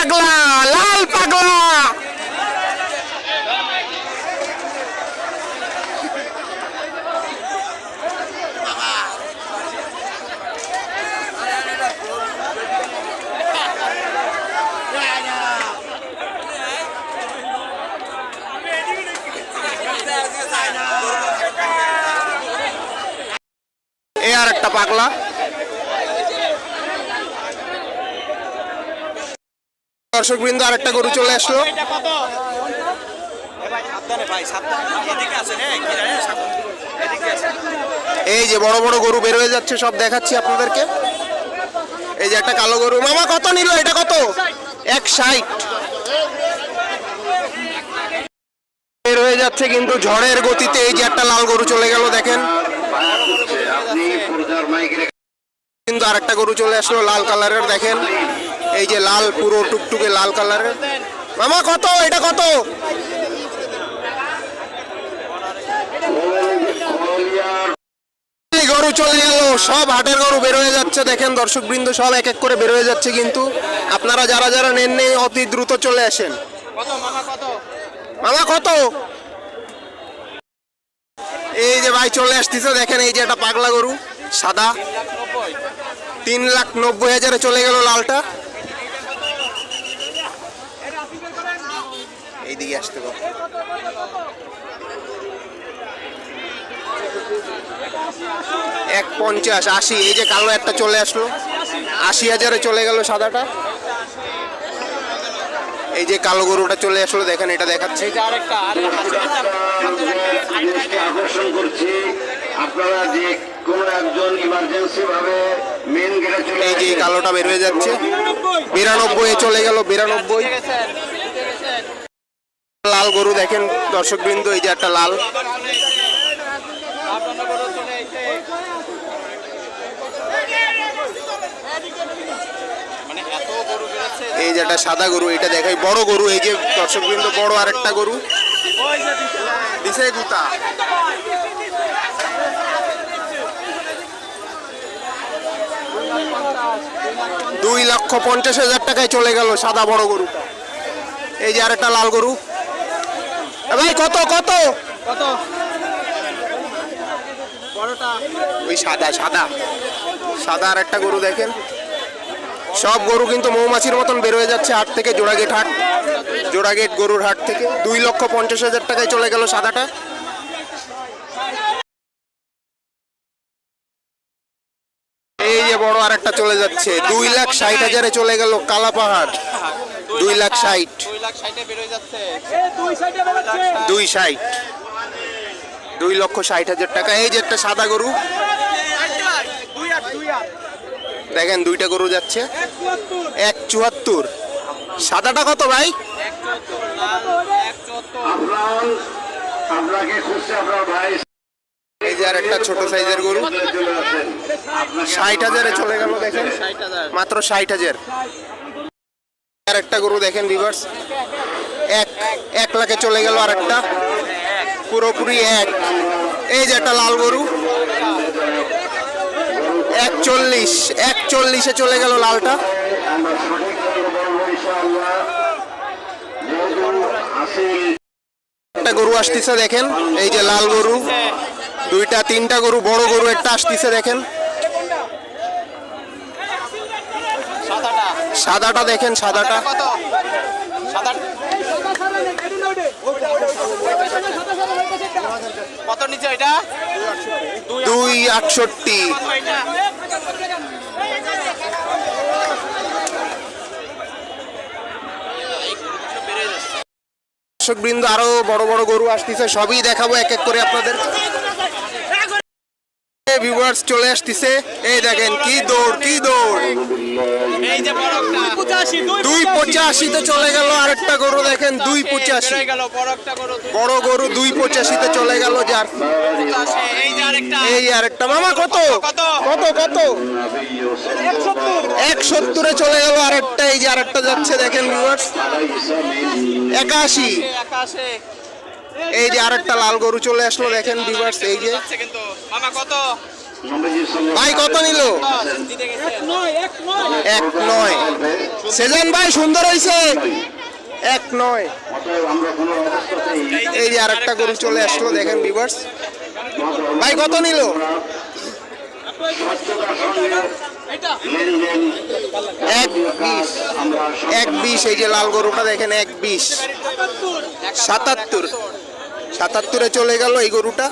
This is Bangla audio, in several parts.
পাগলা লাল পাগলা এ আর একটা পাগলা দর্শক বৃন্দ আর একটা গরু চলে আসলো। এই যে বড় বড় গরু বের হয়ে যাচ্ছে সব দেখাচ্ছি আপনাদেরকে। এই যে একটা কালো গরু। মামা কত নিল? এটা কত? এক ষাট। বের হয়ে যাচ্ছে কিন্তু ঝড়ের গতিতে। এই যে একটা লাল গরু চলে গেল দেখেন। কিন্তু আরেকটা গরু চলে আসলো লাল কালারের দেখেন। এই যে লাল পুরো টুকটুকে লাল কালারের মামা কত? এটা কত? গরু চলে গেল সব হাটের গরু বের হয়ে যাচ্ছে। দেখেন দর্শক বৃন্দ সব এক এক করে বের হয়ে যাচ্ছে কিন্তু। আপনারা যারা যারা নেন নেই অতি দ্রুত চলে আসেন। মামা কত? এই যে ভাই চলে আসতেছে। দেখেন এই যে একটা পাগলা গরু সাদা। তিন লাখ নব্বই হাজারে চলে গেল লালটা। এইদিকে আসতে পারো এক পঞ্চাশ আশি এই যে কালো একটা চলে আসলো। আশি হাজারে চলে গেল সাদাটা। এই যে কালো গরুটা চলে আসলো দেখেন এটা দেখাচ্ছে। আকর্ষণ করছি আপনারা যে কোনো একজন ইমার্জেন্সি ভাবে মেন গেটে চলে এই যে কালোটা বের হয়ে যাচ্ছে। বিরানব্বই। চলে গেল বিরানব্বই। লাল গরু দেখেন দর্শক বৃন্দ এই যে একটা লাল। এই যে একটা সাদা গরু, এটা দেখাই। বড় গরু, এই যে দর্শক বৃন্দ বড় আর একটা গরু। দিছে দুই লক্ষ পঞ্চাশ হাজার টাকায় চলে গেল সাদা বড় গরুটা। এই যে আর একটা লাল গরু। ভাই কত কত? ওই সাদা সাদা। সাদা আর একটা গরু দেখেন। সব গরু কিন্তু মৌমাছির মতন বের হয়ে যাচ্ছে হাট থেকে জোড়াগেট হাট। জোড়াগেট গরুর হাট থেকে। দুই লক্ষ পঞ্চাশ হাজার টাকায় চলে গেল সাদাটা। এই যে বড় আর একটা চলে যাচ্ছে। দুই লাখ ষাট হাজারে চলে গেল কালা পাহাড় দুই লাখ ষাট। দুই ষাট দুই লক্ষ ষাট হাজার টাকা। এই যে একটা সাদা গরু। দেখেন দুইটা গরু যাচ্ছে। এক চুয়াত্তর। সাদাটা কত ভাই? এই যে আর একটা ছোট সাইজের গরু। ষাট হাজারে চলে গেল দেখেন। মাত্র ষাট হাজার। আর একটা গরু দেখেন ভিভার্স এক এক লাখে চলে গেল আর একটা পুরোপুরি এক। এই যে একটা লাল গরু। একচল্লিশ, একচল্লিশে চলে গেল লালটা। একটা গরু আসতেছে দেখেন, এই যে লাল গরু। দুইটা, তিনটা গরু, বড় গরু একটা আসতেছে দেখেন। সাদাটা দেখেন সাদাটা। কত? নিচে এটা? দুই আটষট্টি। দর্শক বৃন্দ আরও বড় বড় গরু আসতেছে সবই দেখাবো এক এক করে আপনাদের। ভিউয়ার্স চলে আসতেছে। এই দেখেন কি দৌড় কি দৌড়। এই যে দুই পঁচাশিতে চলে গেল আরেকটা গরু দেখেন দুই পঁচাশি। বড় গরু বড় গরু দুই পঁচাশিতে চলে গেল যার এই যে আরেকটা। এই মামা কত? কত? কত কত? এক সত্তরে চলে গেল আরেকটা এই যে আরেকটা যাচ্ছে দেখেন ভিউয়ার্স একাশি একাশি। এই যে আরেকটা লাল গরু চলে আসলো, দেখেন ভিউয়ার্স এই যে। মামা কত ভাই, কত নিল? এক নয়। সেজান ভাই, সুন্দর হয়েছে এক নয়। এই যে আরেকটা গরু চলে আসলো, দেখেন বিভার্স ভাই, কত নিল? এক এক বিশ, এই যে লাল গরুটা, দেখেন, এক বিশ। সাতাত্তর। সাতাত্তরে চলে গেল এই গরুটা।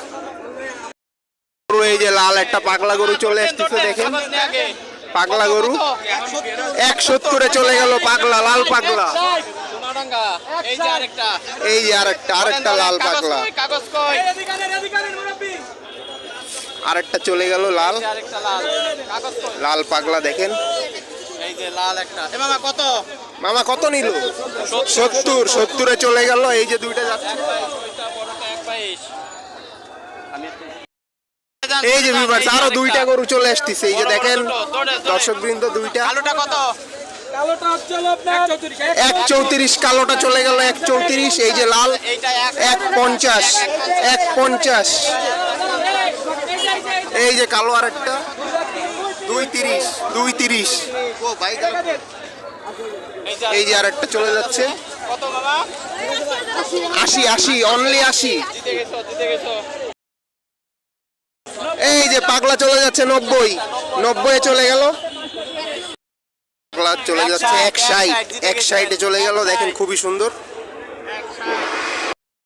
গরু এই যে লাল একটা পাগলা গরু চলে আসতেছে দেখেন। পাগলা গরু। এক সত্তরে চলে গেল পাগলা লাল পাগলা। এই যে আরেকটা। আরেকটা লাল পাগলা। আরেকটা চলে গেল লাল। লাল পাগলা দেখেন। কত? মামা কত নিল? সত্তর। সত্তরে চলে গেল। এই যে দুইটা যাচ্ছে। এই যে ভিউয়ার্স আরও দুইটা গরু চলে আসতেছে। এই যে দেখেন দর্শক বৃন্দ দুইটা। আলুটা কত? এক চৌত্রিশ কালোটা চলে গেল এক চৌত্রিশ এই যে লাল এক পঞ্চাশ। এক পঞ্চাশ এই যে কালো আরেকটা দুই তিরিশ দুই তিরিশ। ও ভাই এই যে যে আরেকটা চলে যাচ্ছে। আশি আশি অনলি আশি। এই যে পাগলা চলে যাচ্ছে নব্বই। নব্বই চলে গেল। পাগলা চলে যাচ্ছে এক সাইড এক সাইডে চলে গেল দেখেন খুবই সুন্দর।